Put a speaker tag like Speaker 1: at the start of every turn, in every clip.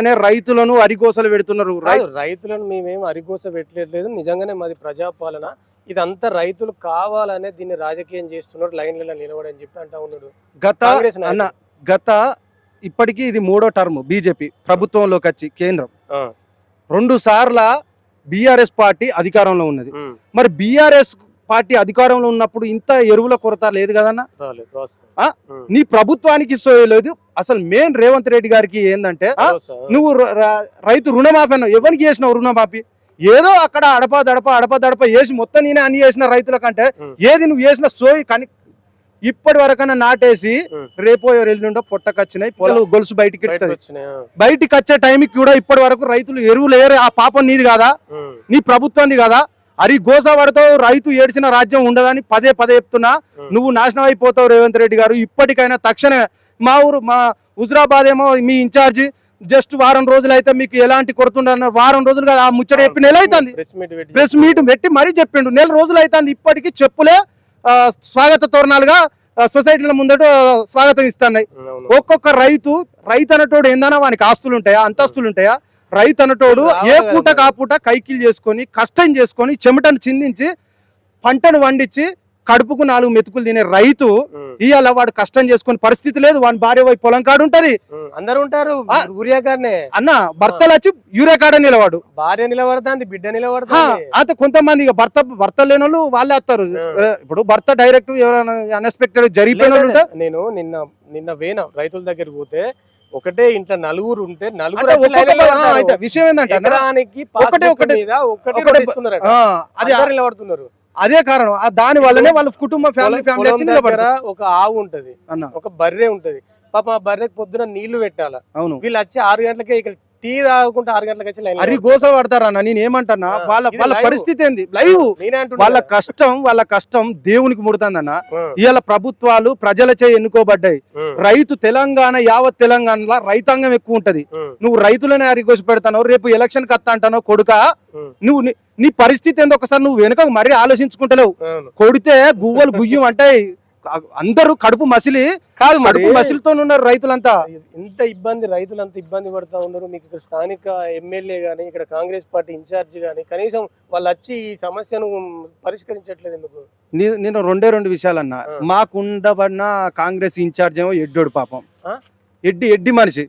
Speaker 1: అనే రైతులను అరిగోసలు పెడుతున్నారు.
Speaker 2: రైతులను మేమేం అరిగోస పెట్టలేదు నిజంగానే మాది ప్రజాపాలన. ఇదంతా రైతులు కావాలనే దీన్ని రాజకీయం చేస్తున్నారు లైన్లలో నిలబడని చెప్పి అంటా ఉన్నాడు.
Speaker 1: గత. అన్న గత ఇప్పటికీ ఇది మూడో టర్మ్ బీజేపీ ప్రభుత్వంలోకి వచ్చి కేంద్రం. రెండు సార్ల బీఆర్ఎస్ పార్టీ అధికారంలో ఉన్నది. మరి బీఆర్ఎస్ పార్టీ అధికారంలో ఉన్నప్పుడు ఇంత ఎరువుల కొరత లేదు కదన్న? నీ ప్రభుత్వానికి సోయలేదు అసలు మెయిన్ రేవంత్ రెడ్డి గారికి
Speaker 2: భరోసా.
Speaker 1: నువ్వు రైతు రుణమాఫీ అన్నావు. ఎవరికి చేసినావు రుణమాఫీ? ఏదో అక్కడ అడప దడప అడప దడప వేసి మొత్తం నేనే అన్ని చేసిన రైతుల కంటే. ఏది నువ్వు చేసిన సోయి కానీ ఇప్పటి వరకన్నా నాటేసి. రేపో ఎల్లుండో పొట్టకొచ్చినాయి పొలం గొలుసు బయటికి
Speaker 2: బయటకు
Speaker 1: వచ్చే టైంకి కూడా ఇప్పటి వరకు రైతులు ఎరువులు ఏరే ఆ పాపం నీది కాదా? నీ ప్రభుత్వంది కదా? అరి గోస పడతావు రైతు ఏడ్చిన రాజ్యం ఉండదని పదే పదే చెప్తున్నా. నువ్వు నాశనం అయిపోతావు రేవంత్ రెడ్డి గారు. ఇప్పటికైనా తక్షణమే మా ఊరు మా హుజరాబాద్ ఏమో మీ ఇన్ఛార్జి జస్ట్ వారం రోజులు అయితే మీకు ఎలాంటి కొరత ఉండదన్నారు వారం రోజులుగా ఆ ముచ్చట చెప్పి నెల అవుతుంది
Speaker 2: ప్రెస్ మీట్ పెట్టి
Speaker 1: మరీ చెప్పిండు. నెల రోజులు అవుతుంది ఇప్పటికీ చెప్పులే ఆ, స్వాగత తోరణాలుగా సొసైటీల ముందట స్వాగతం ఇస్తున్నాయి. ఒక్కొక్క రైతు రైతు అన్నటోడు ఏందన్నా వానికి ఆస్తులు ఉంటాయా అంతస్తులు ఉంటాయా రైతు అన్నటోడు ఏ పూట. కాపూట కైకిలు చేసుకొని కష్టం చేసుకొని చెమటను చిందించి పంటను వండించి కడుపుకు నాలుగు మెతుకులు తినే రైతు ఇవాళ వాడు కష్టం చేసుకునే పరిస్థితి లేదు. వాని భార్య పోయి పొలం కాడు ఉంటది.
Speaker 2: అందరు ఉంటారు
Speaker 1: అన్న భర్తలు వచ్చి యూరియా కాడ నిలవాడు
Speaker 2: భార్య నిలబడుతుంది బిడ్డ
Speaker 1: హా,
Speaker 2: నిలబడుతుంది
Speaker 1: అయితే కొంతమంది ఇక భర్త భర్త లేని వాళ్ళు వాళ్ళే వస్తారు. ఇప్పుడు భర్త డైరెక్ట్ ఎవరైనా అన్ఎక్స్పెక్టెడ్ జరిగిపోయిన
Speaker 2: నేను నిన్న నిన్న వేన రైతుల దగ్గరికి పోతే ఒకటే ఇంట్లో నలుగురు ఉంటే నలుగురు
Speaker 1: విషయం ఏంటంటే ఒకటే అది
Speaker 2: అందరు నిలబడుతున్నారు.
Speaker 1: అదే కారణం. దాని వల్లనే వాళ్ళ కుటుంబ ఫ్యామిలీ ఫ్యామిలీ
Speaker 2: ఒక ఆవు ఉంటది ఒక బర్రె ఉంటది. పాప ఆ బర్రెకి పొద్దున నీళ్ళు పెట్టాల?
Speaker 1: అవును.
Speaker 2: వీళ్ళు వచ్చి ఆరు గంటలకే ఇక్కడ టీ తాగుకుంటే ఆరు గంటలకు వచ్చి లైన్
Speaker 1: అరి గోస పడతారన్న నేను ఏమంటున్నా?
Speaker 2: ఆ,
Speaker 1: వాళ్ళ వాళ్ళ. పరిస్థితి ఏంది? లైవ్. వాళ్ళ. కష్టం వాళ్ళ కష్టం దేవునికి ముడుతుందన్న. ఇవాళ ప్రభుత్వాలు ప్రజలచే ఎన్నుకోబడ్డాయి. రైతు తెలంగాణ యావత్ తెలంగాణలో రైతాంగం ఎక్కువ ఉంటది. నువ్వు రైతులనే అరిగోసి పెడతావు రేపు ఎలక్షన్ కత్తా అంటానో కొడుక. నువ్వు నీ- పరిస్థితి ఏందో ఒకసారి నువ్వు వెనుక మరీ ఆలోచించుకుంటలేవు. కొడితే గువ్వలు గుయ్యం అంటే అందరూ కడుపు మసిలి
Speaker 2: కాదు
Speaker 1: కడుపు మసిలితో ఉన్నారు రైతులంతా.
Speaker 2: ఇంత ఇబ్బంది రైతులు అంత ఇబ్బంది పడతా ఉన్నారు. మీకు ఇక్కడ స్థానిక ఎమ్మెల్యే గానీ ఇక్కడ కాంగ్రెస్ పార్టీ ఇన్ఛార్జ్ గానీ కనీసం వాళ్ళు వచ్చి ఈ సమస్యను పరిష్కరించట్లేదు ఎందుకు?
Speaker 1: నేను రెండే రెండు విషయాలన్నా.
Speaker 2: ఆ.
Speaker 1: మాకుండబడిన కాంగ్రెస్ ఇన్ఛార్జ్ ఏమో ఎడ్డోడు పాపం? ఎడ్డి ఎడ్డి మనిషి.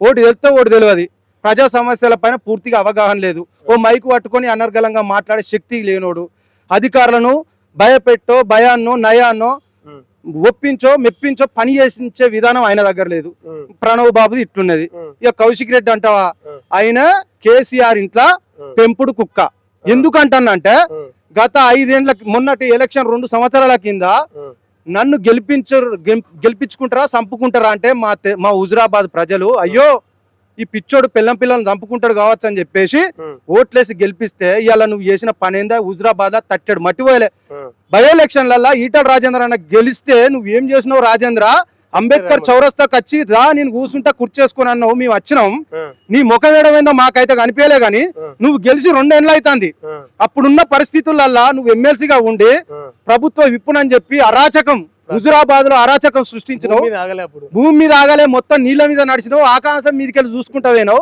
Speaker 1: ఓటు తెలిస్తే ఓటు తెలియదు ప్రజా సమస్యల పైన పూర్తిగా అవగాహన లేదు. ఓ మైకు పట్టుకొని అనర్గళంగా మాట్లాడే శక్తి లేనోడు. అధికారులను భయపెట్టో భయాన్నో నయాన్నో. ఒప్పించో మెప్పించో పని చేసించే విధానం ఆయన దగ్గర లేదు. ప్రణవ్ బాబుది ఇట్లున్నది. ఇక కౌశిక్ రెడ్డి అంటావా. ఆయన కేసీఆర్ ఇంట్లో పెంపుడు కుక్క. ఎందుకంటానంటే గత ఐదేండ్ల మొన్నటి ఎలక్షన్ రెండు సంవత్సరాల కింద. నన్ను గెలిపించరు గెలిపించుకుంటారా చంపుకుంటారా అంటే మా మా హుజురాబాద్ ప్రజలు అయ్యో ఈ పిచ్చోడు పిల్లం పిల్లల్ని చంపుకుంటాడు కావచ్చు అని చెప్పేసి. ఓట్లేసి గెలిపిస్తే ఇవాళ నువ్వు చేసిన పని ఏందా? హుజురాబాద్ తట్టడు. మట్టి పోయలే.
Speaker 2: ఉం.
Speaker 1: బై ఎలక్షన్లలో ఈటల రాజేంద్ర అన్న గెలిస్తే నువ్వు ఏం చేసినావు రాజేంద్ర? అంబేద్కర్. చౌరస్తాకి వచ్చి రా నేను కూర్చుంటా కుర్చేసుకుని అన్నావు మేము వచ్చినాం. నీ ముఖం వేయడమేందో మాకైతే కనిపించలే గాని నువ్వు గెలిచి రెండేళ్ళు అవుతుంది అప్పుడున్న పరిస్థితులల్లా నువ్వు ఎమ్మెల్సీగా ఉండి. ప్రభుత్వ విప్పునని చెప్పి అరాచకం. హుజురాబాద్లో అరాచకం సృష్టించినావు.
Speaker 2: భూమి మీద ఆగలే
Speaker 1: మొత్తం నీళ్ళ మీద నడిచినావు ఆకాశం మీదకెళ్ళి చూసుకుంటావేనో?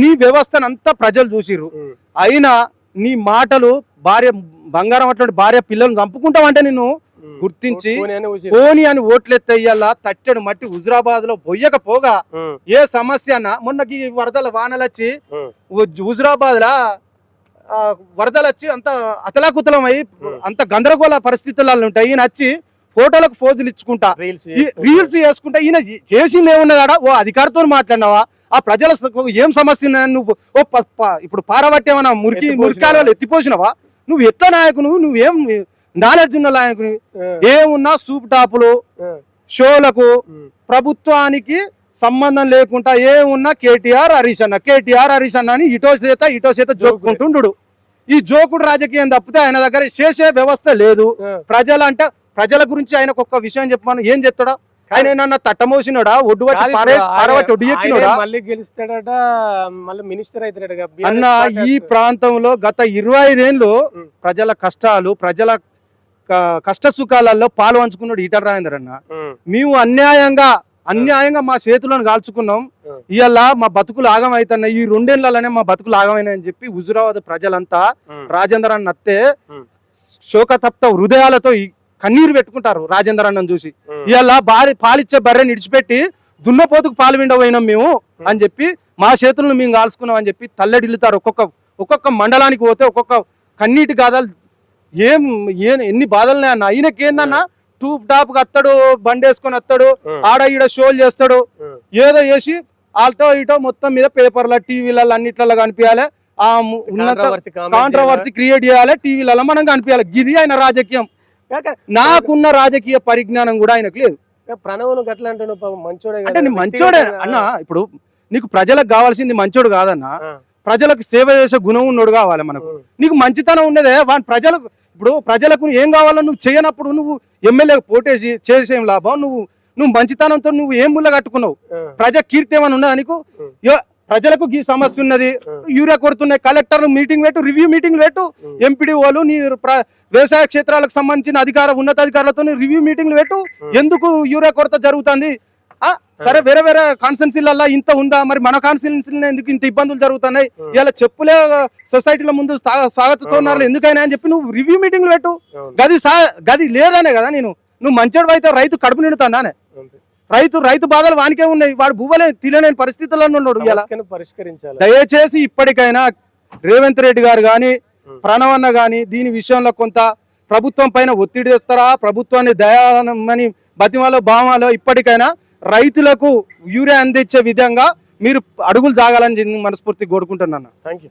Speaker 1: నీ వ్యవస్థను అంతా ప్రజలు చూసిర్రు. అయినా నీ మాటలు భార్య బంగారం అటువంటి భార్య పిల్లల్ని చంపుకుంటావంటే నిన్ను. గుర్తించి
Speaker 2: పోనీ అని
Speaker 1: ఓట్లెత్తయ్యల్లా తట్టెడు మట్టి హుజురాబాద్లో పోగా
Speaker 2: ఉం,
Speaker 1: ఏ సమస్య అన్నా మొన్నకి వరదల వానలు వచ్చి హుజురాబాద్ లా వరదలు వచ్చి అంత అతలాకుతలం అయి. అంత గందరగోళ పరిస్థితులలో ఉంటాయి. ఈయన వచ్చి ఫోటోలకు ఫోజులు ఇచ్చుకుంటా.
Speaker 2: రీల్స్
Speaker 1: చేసుకుంటా. ఈయన చేసింది ఏమున్నదాడా ఓ అధికారితో మాట్లాడినావా? ఆ ప్రజల ఏం సమస్య నువ్వు ఓ ఇప్పుడు పారబట్టి ఏమన్నా మురికి? మురికాలు ఎత్తిపోసినావా? నువ్వు ఎట్లా నాయకును నువ్వేం నాలెడ్జ్ ఉన్న నాయకుని ఏమున్నా సూప్ టాపులు షోలకు. ప్రభుత్వానికి సంబంధం లేకుండా ఏమున్నా కేటీఆర్ హరీష్ అన్న. కేటీఆర్ హరీష్ అన్న అని ఇటో చేత ఇటో చేత జోక్కుంటుండు ఈ జోకుడు రాజకీయం తప్పితే ఆయన దగ్గర చేసే వ్యవస్థ లేదు.
Speaker 2: ఉం.
Speaker 1: ప్రజలు గురించి ఆయనకు ఒక్క విషయం చెప్పమను. ఏం చెప్తాడా? ఆయన ఏమన్నా తట్టమోసినోడా? ఒడ్డు పట్టి ఒడ్డు
Speaker 2: ఆయన-
Speaker 1: ఎక్కినోడా
Speaker 2: ఆయనే మళ్ళీ గెలుస్తాడట మళ్ళీ మినిస్టర్ అవుతాడట
Speaker 1: అన్న ఈ ప్రాంతంలో గత ఇరవై ఐదేళ్ళు. ప్రజల కష్టాలు ప్రజల కష్ట సుఖాలలో పాలు పంచుకున్నాడు ఈటల రాజేందర్ అన్న. మేము అన్యాయంగా అన్యాయంగా మా చేతులను కాల్చుకున్నాం. ఇవాళ మా బతుకులు ఆగం అవుతున్నాయి ఈ రెండేళ్ళలోనే మా బతుకులు ఆగమైనాయని చెప్పి హుజురాబాద్ ప్రజలంతా రాజేంద్ర అన్న అత్తే. శోకతప్త హృదయాలతో కన్నీరు పెట్టుకుంటారు రాజేంద్ర అన్నను చూసి. ఇవాళ బారి పాలిచ్చే బర్రెని ఇడిచిపెట్టి దున్నపోతుకు పాలు విండపోయినాం మేము అని చెప్పి మా చేతులను మేము కాల్చుకున్నాం అని చెప్పి తల్లడిల్లుతారు. ఒక్కొక్క ఒక్కొక్క మండలానికి పోతే ఒక్కొక్క కన్నీటి గాథలు ఏం ఏ ఎన్ని బాధలున్నాయి అన్న? ఈయనకి ఏందన్న? టూప్ టాప్ అత్తడు బండి వేసుకొని వస్తాడు ఆడ ఈడ షోలు చేస్తాడు. ఏదో చేసి వాళ్ళతో ఇటో మొత్తం మీద పేపర్ల టీవీలలో అన్నిట్లలో కనిపించాలి ఆ ఉన్నత కాంట్రవర్సీ క్రియేట్ చేయాలి టీవీలలో మనం కనిపించాలి గిది ఆయన రాజకీయం. నాకున్న రాజకీయ పరిజ్ఞానం కూడా ఆయనకు లేదు.
Speaker 2: ప్రణవును గట్ల మంచోడే
Speaker 1: అంటే మంచోడే అన్న ఇప్పుడు నీకు ప్రజలకు కావాల్సింది మంచోడు కాదన్న ప్రజలకు సేవ చేసే గుణం ఉన్నోడు కావాలి మనకు. నీకు మంచితనం ఉండేదే వాని ప్రజలకు ఇప్పుడు ప్రజలకు ఏం కావాలో నువ్వు చేయనప్పుడు నువ్వు ఎమ్మెల్యే పోటేసి చేసేం లాభం? నువ్వు నువ్వు మంచితనంతో నువ్వు ఏం ముళ్ళ కట్టుకున్నావు? ప్రజా కీర్తి ఏమైనా ఉన్నదా నీకు? ప్రజలకు ఈ సమస్య ఉన్నది. యూరియా కొడుతున్నాయి కలెక్టర్ మీటింగ్ పెట్టు రివ్యూ మీటింగ్ పెట్టు. ఎంపీడీ వాళ్ళు నీ వ్యవసాయ క్షేత్రాలకు సంబంధించిన అధికార ఉన్నతాధికారులతో రివ్యూ మీటింగ్లు పెట్టు. ఎందుకు యూరియా కొరత జరుగుతుంది? ఆ, సరే వేరే వేరే కాన్స్టెన్సీలల్లో ఇంత ఉందా? మరి మన కాన్స్టెన్సీ ఎందుకు ఇంత ఇబ్బందులు జరుగుతున్నాయి? ఇలా చెప్పులే సొసైటీల ముందు స్వా- స్వాగతిస్తున్నారు. ఎందుకైనా అని చెప్పి నువ్వు రివ్యూ మీటింగ్లు పెట్టు. గది సా గది లేదనే కదా నేను. నువ్వు మంచోడు అయితే రైతు కడుపు నిండుతానే రైతు రైతు బాధలు వానికే ఉన్నాయి. వాడు భూవలే తినలేని పరిస్థితుల్లో ఉన్నాడు ఇలా
Speaker 2: పరిష్కరించాలి.
Speaker 1: దయచేసి ఇప్పటికైనా రేవంత్ రెడ్డి గారు కానీ ప్రణవన్న కానీ దీని విషయంలో కొంత ప్రభుత్వం పైన ఒత్తిడి తెస్తారా? ప్రభుత్వాన్ని దయామని బతిమాలో భావాలో ఇప్పటికైనా రైతులకు యూరియా అందించే విధంగా మీరు అడుగులు జాగాలని మనస్ఫూర్తి కోరుకుంటున్నాను.
Speaker 2: థ్యాంక్